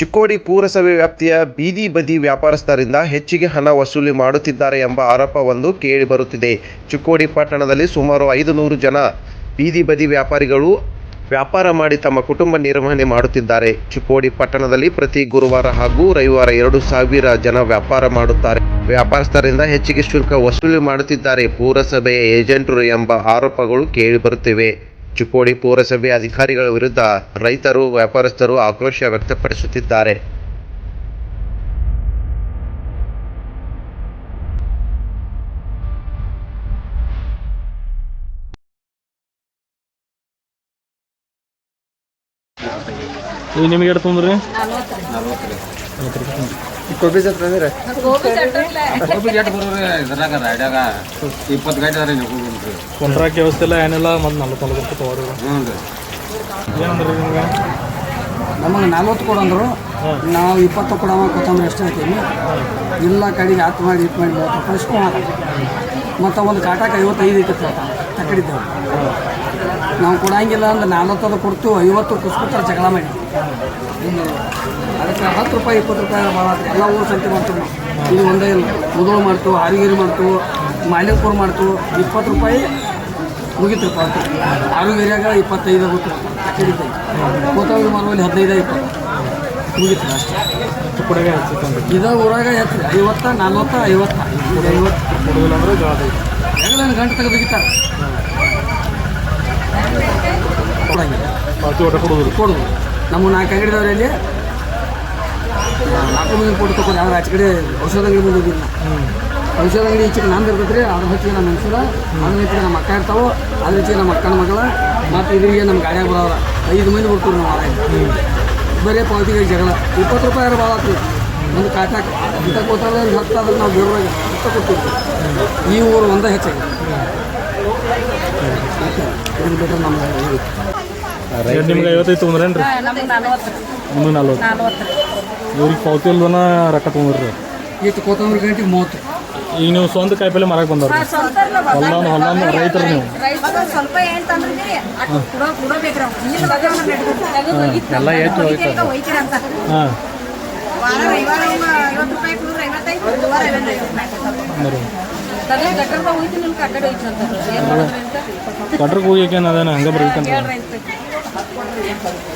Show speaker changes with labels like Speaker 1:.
Speaker 1: ಚಿಕ್ಕೋಡಿ ಪುರಸಭೆ ವ್ಯಾಪ್ತಿಯ ಬೀದಿ ಬದಿ ವ್ಯಾಪಾರಸ್ಥರಿಂದ ಹೆಚ್ಚಿಗೆ ಹಣ ವಸೂಲಿ ಮಾಡುತ್ತಿದ್ದಾರೆ ಎಂಬ ಆರೋಪವೊಂದು ಕೇಳಿಬರುತ್ತಿದೆ ಚಿಕ್ಕೋಡಿ ಪಟ್ಟಣದಲ್ಲಿ ಸುಮಾರು ಐದು ನೂರು ಜನ ಬೀದಿ ಬದಿ ವ್ಯಾಪಾರಿಗಳು ವ್ಯಾಪಾರ ಮಾಡಿ ತಮ್ಮ ಕುಟುಂಬ ನಿರ್ವಹಣೆ ಮಾಡುತ್ತಿದ್ದಾರೆ. ಚಿಕ್ಕೋಡಿ ಪಟ್ಟಣದಲ್ಲಿ ಪ್ರತಿ ಗುರುವಾರ ಹಾಗೂ ರವಿವಾರ ಎರಡು ಸಾವಿರ ಜನ ವ್ಯಾಪಾರ ಮಾಡುತ್ತಾರೆ. ವ್ಯಾಪಾರಸ್ಥರಿಂದ ಹೆಚ್ಚಿಗೆ ಶುಲ್ಕ ವಸೂಲಿ ಮಾಡುತ್ತಿದ್ದಾರೆ ಪುರಸಭೆಯ ಏಜೆಂಟರು ಎಂಬ ಆರೋಪಗಳು ಕೇಳಿಬರುತ್ತಿವೆ ಚಿಕ್ಕೋಡಿ ಪುರಸಭೆ ಅಧಿಕಾರಿಗಳ ವಿರುದ್ಧ ರೈತರು ವ್ಯಾಪಾರಸ್ಥರು ಆಕ್ರೋಶ ವ್ಯಕ್ತಪಡಿಸುತ್ತಿದ್ದಾರೆ
Speaker 2: ಈಗ ನಿಮಗೆ ಎಷ್ಟು ತೊಂದ್ರಿ
Speaker 3: ಜತ್ರ ಅಂದ್ರೆ?
Speaker 4: ಬರೋರಿ ಇದ್ರಾಗ ರಾಡ್ಯಾಗ ಇಪ್ಪತ್ತು ಗಂಟೆ ನೀವು ಹೋಗ್ರಿ
Speaker 2: ವ್ಯವಸ್ಥೆ ಎಲ್ಲ ಏನಿಲ್ಲ ಮತ್ತು ನಲ್ವತ್ತು ನಲ್ವತ್ತು ರೂಪಾಯಿ ತೊಗೊಳ್ರಿ
Speaker 4: ಹ್ಞೂ ರೀ.
Speaker 2: ಏನಂದ್ರಿ ನಿಮ್ಗೆ?
Speaker 3: ನಮಗೆ ನಲ್ವತ್ತು ಕೊಡಂದ್ರು ನಾವು ಇಪ್ಪತ್ತು ಕೊಡವ ಕೊತ್ತಂಬರಿ ಎಷ್ಟು ಹಾಕೀವಿ ಇಲ್ಲ ಕಡೆಗೆ ಹತ್ತು ಮಾಡಿ ಇಟ್ಟು ಮಾಡಿ ಮೂವತ್ತು ರೂಪಾಯಿ ಇಸ್ಕೊಂಡು ಮತ್ತು ಒಂದು ಕಾಟಕ್ಕೆ ಐವತ್ತೈದು ಇತ್ತು ತಕಡಿದ್ದೇವೆ ನಾವು ಕೊಡಂಗಿಲ್ಲ ಅಂದ್ರೆ ನಲ್ವತ್ತದು ಕೊಡ್ತೀವಿ ಐವತ್ತು ಕುಸ್ಕೊತಾರೆ ಜಗಳ ಮಾಡಿ. ಅದಕ್ಕೆ ಹತ್ತು ರೂಪಾಯಿ ಇಪ್ಪತ್ತು ರೂಪಾಯಿ ಭಾಳ. ಎಲ್ಲ ಊರು ಸಂತೆ ಮಾಡ್ತೀವಿ ನಾವು. ಇದು ಒಂದೇ ಇಲ್ಲ. ಮುದಳು ಮಾಡ್ತು ಹಾರಿಗಿರಿ ಮಾಡ್ತು ಮಾಲಿಕಪುರ ಮಾಡ್ತು ಇಪ್ಪತ್ತು ರೂಪಾಯಿ ಮುಗಿತು ಪಾವತಿ ಆರೋಗ್ಯರಿಯಾಗ ಇಪ್ಪತ್ತೈದು ಆಗುತ್ತೆ. ಕಡಿತೈತೆ ಕೋತಾವರಿ ಮಾರುವಲ್ಲಿ ಹದಿನೈದು ಇಪ್ಪತ್ತು ಮುಗಿತು ಅಷ್ಟೇ. ಇದೇ ಊರಾಗ ಹೆಚ್ಚು ಐವತ್ತ ನಲ್ವತ್ತ ಐವತ್ತ. ಐವತ್ತು
Speaker 2: ಜಾದ
Speaker 3: ಗಂಟೆ ತೆಗೆದು ಕೊಡಂಗಿಲ್ಲ
Speaker 2: ಕೊಡೋದಿಲ್ಲ.
Speaker 3: ಕೊಡೋದು. ನಮ್ಮ ನಾಲ್ಕು ಅಂಗಡಿದವರಲ್ಲಿ ನಾಲ್ಕು ಮಂದಿ ಕೊಟ್ಟು ತಗೊಂಡು ಯಾರು ಆಚೆ ಕಡೆ ಔಷಧ ಅಂಗಡಿ ಮುಂದೆ ಹೋಗಿಲ್ಲ ಔಷಧ ಅಂಗಡಿ ಈಚೆಗೆ ನಾನು ಇರ್ತೈತ್ರಿ ಅದ್ರ ಹಚ್ಚಿಗೆ ನಮ್ಮ ಮನುಷ್ಯರ ಅದ್ರ ಹೆಚ್ಚಿಗೆ ನಮ್ಮ ಅಕ್ಕ ಇರ್ತಾವೆ, ಅದ್ರ ಹೆಚ್ಚಿಗೆ ನಮ್ಮ ಅಕ್ಕನ ಮಗಳ, ಮತ್ತು ಇದ್ರಿಗೆ ನಮ್ಮ ಗಾಡಿಯಾಗ ಬರೋರ ಐದು ಮಂದಿ ಬರ್ತೀವಿ ನಾವು ಆದಾಯ ಬರೀ ಪಾವತಿಗೆ ಜಗಳ. ಇಪ್ಪತ್ತು ರೂಪಾಯಿ ಭಾಳ ಆಗ್ತದೆ ಒಂದು ಕಾಟಾಕ ಅಂತ ಕೊಟ್ಟಾಗ ಹತ್ತು ಆದ್ರೆ ನಾವು ಬೇರೆ ಹತ್ತ ಕೊಟ್ಟಿರ್ತೀವಿ. ಈ ಊರು ಒಂದೇ ಹೆಚ್ಚಾಗಿ.
Speaker 2: ಈಗ ನಿಮ್ಗೆ ಐವತ್ತೈದು ತೊಗೊಂಡ್ರೇನ್ರಿ?
Speaker 5: ನಮ್ಗೆ ನಲ್ವತ್ತು.
Speaker 2: ನಿಮ್ಗೆ ನಲ್ವತ್ತು
Speaker 5: ನಲ್ವತ್ತು
Speaker 2: ಇವ್ರಿಗೆ ರೊಕ್ಕ ತೊಗೊಂಡ್ರಿ.
Speaker 3: ಈತ ಕೊತ್ತಂಬರಿ ಗಂಟೆಗೆ ಮೂವತ್ತು
Speaker 2: ಈಗ ನೀವು ಸ್ವಂತ ಕಾಯಿಪಲ್ಲೆ ಮಾರಕ್ಕೆ ಬಂದವ್ರಿ. ಹೊಲ್ದಾನ ಹೊಲ್ದಾನ ರೈತರು ನೀವು.
Speaker 5: ರೈತರು ಸ್ವಲ್ಪ ಏನ್
Speaker 2: ಎಲ್ಲ ಹೋಯ್ತು.
Speaker 5: ಅಂತ.
Speaker 2: ಹಾಂ
Speaker 5: ರವಿವಾರ ಇವ ಐವತ್ತು ರೂಪಾಯಿ ಕೊಡ್ರಿ ಐವತ್ತೈದು ಗುರುವಾರ ಐವತ್ತೈದು ರೂಪಾಯಿ
Speaker 2: ಅಂದ್ರೆ
Speaker 5: ತಲೆ ಗಟ್ಟರ್ಗ ಹೋಯ್ತೀನಿ ನಿಮ್ಗೆ ಕಟ್ಟಡ ಹೋಯ್ತು ಅಂತ ಏನ್ ಮಾಡಿದ್ರಿ ಅಂತ
Speaker 2: ಕಟ್ರಕ್ಕೆ ಹೋಗಿ ಅದೇನ ಹಂಗೆ ಬರ್ಬೇಕಂತ
Speaker 5: ಹೇಳ್ರಿ ಅಂತ